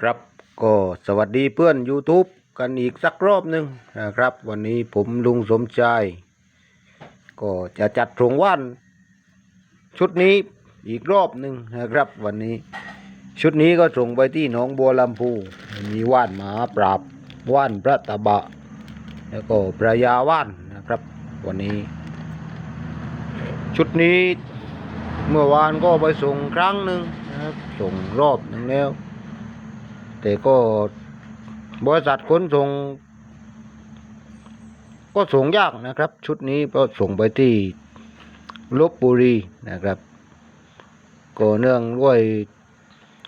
ครับก็สวัสดีเพื่อน YouTube กันอีกสักรอบหนึ่งนะครับ วันนี้ผมลุงสมชายก็จะจัดโรงว่านชุดนี้อีกรอบหนึ่งนะครับ วันนี้ ชุดนี้ก็ส่งไปที่หนองบัวลำพู มีว่านหมาปราบว่านพระตะบะ แล้วก็พระยาว่านนะครับ วันนี้ ชุดนี้เมื่อวานก็ไปส่งครั้งหนึ่งนะครับส่งรอบหนึ่งแล้ว แต่ก็บริษัทขนส่ง ก็ส่งยากนะครับ ชุดนี้ก็ส่งไปที่ลบบุรีนะครับก็เนื่องด้วย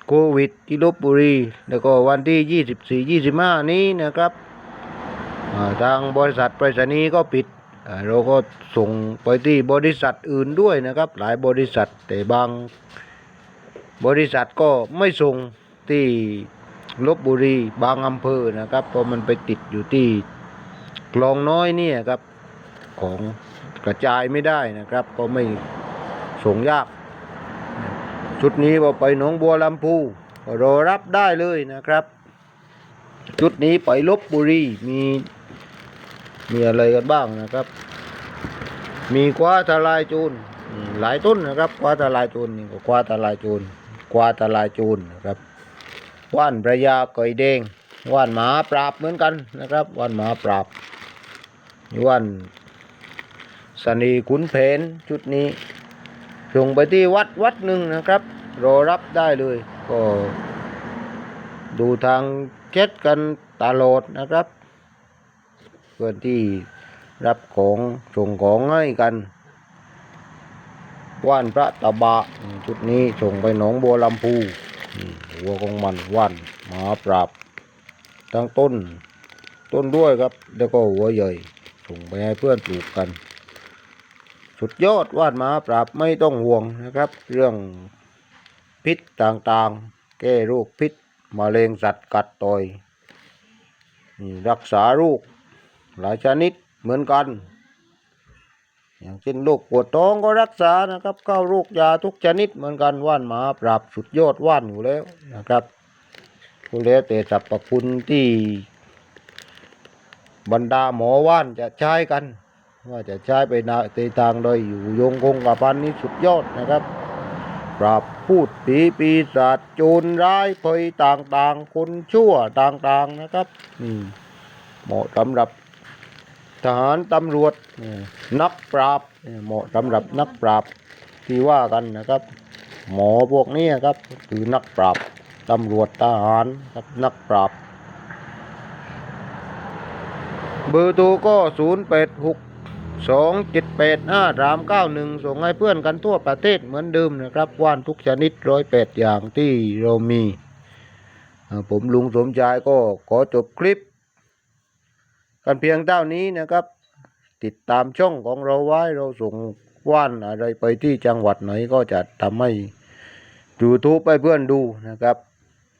โควิดที่ลบบุรี แล้วก็วันที่ยี่สิบสี่ยี่สิบห้านี้นะครับทางบริษัทไปรษณีย์ก็ปิดเราก็ส่งไปที่บริษัทอื่นด้วยนะครับ หลายบริษัทแต่บางบริษัทก็ไม่ส่งที่ ลบบุรีบางอำเภอนะครับเพราะมันไปติดอยู่ที่คลองน้อยเนี่ยครับ ของกระจายไม่ได้นะครับ ก็ไม่ส่งยาก ชุดนี้พอไปหนองบัวลำพูรอรับได้เลยนะครับ ชุดนี้ไปลบบุรีมีมีอะไรกันบ้างนะครับ มีกว้าทลายโจูนหลายต้นนะครับกว้าทลายโจูนนี่ก็กว้าทลายโจูนกว้าทลายโจูนนะครับ ว่านพระยาก่อยแดงว่านหมาปราบเหมือนกันนะครับว่านหมาปราบว่านสนีขุนเพนชุดนี้ส่งไปที่วัดวัดหนึ่งนะครับ รอรับได้เลยก็ดูทางเช็ดกันตลอดนะครับเพื่อนที่รับของส่งของให้กันว่านพระตะบะ ชุดนี้ส่งไปหนองบัวลำพู หัวของมันว่านหมาปราบทั้งต้น ต้นด้วยครับ แล้วก็หัวใหญ่ส่งไปให้เพื่อนปลูกกัน สุดยอดว่านหมาปราบไม่ต้องห่วงนะครับ เรื่องพิษต่างๆ แก้โรคพิษมะเร็งสัตว์กัดต่อยรักษาโรคหลายชนิดเหมือนกัน อย่างเช่นโรคปวดท้องก็รักษานะครับเข้าโรคยาทุกชนิดเหมือนกันว่านหมาปราบสุดยอดว่านอยู่แล้วนะครับก็แล้วแต่สรรพคุณที่บรรดาหมอว่านจะใช้กัน ว่าจะใช้ไปในในทางใดยอยู่ยงคงกับพันนี้สุดยอดนะครับ ปราบพูดผีปีศาจโจรร้ายภัยต่างๆ คนชั่วต่างๆนะครับนี่เหมาะสำหรับ ทหารตำรวจนี่นักปราบนี่เหมาะสำหรับนักปราบที่ว่ากันนะครับ หมอพวกนี้ครับคือนักปราบตำรวจทหารครับนักปราบ เบอร์โทรก็ศูนย์แปดหกสองเจ็ดแปดห้าสามเก้าหนึ่งส่งให้เพื่อนกันทั่วประเทศเหมือนเดิมนะครับว่านทุกชนิดร้อยแปดอย่างที่เรามีอ่าผมลุงสมชายก็ขอจบคลิป กันเพียงเท่านี้นะครับ ติดตามช่องของเราไว้เราส่งว่านอะไรไปที่จังหวัดไหนก็จะทำให้ยูทูบไปเพื่อนดูนะครับ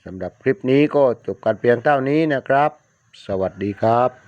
สำหรับคลิปนี้ก็จบกันเพียงเท่านี้นะครับ สวัสดีครับ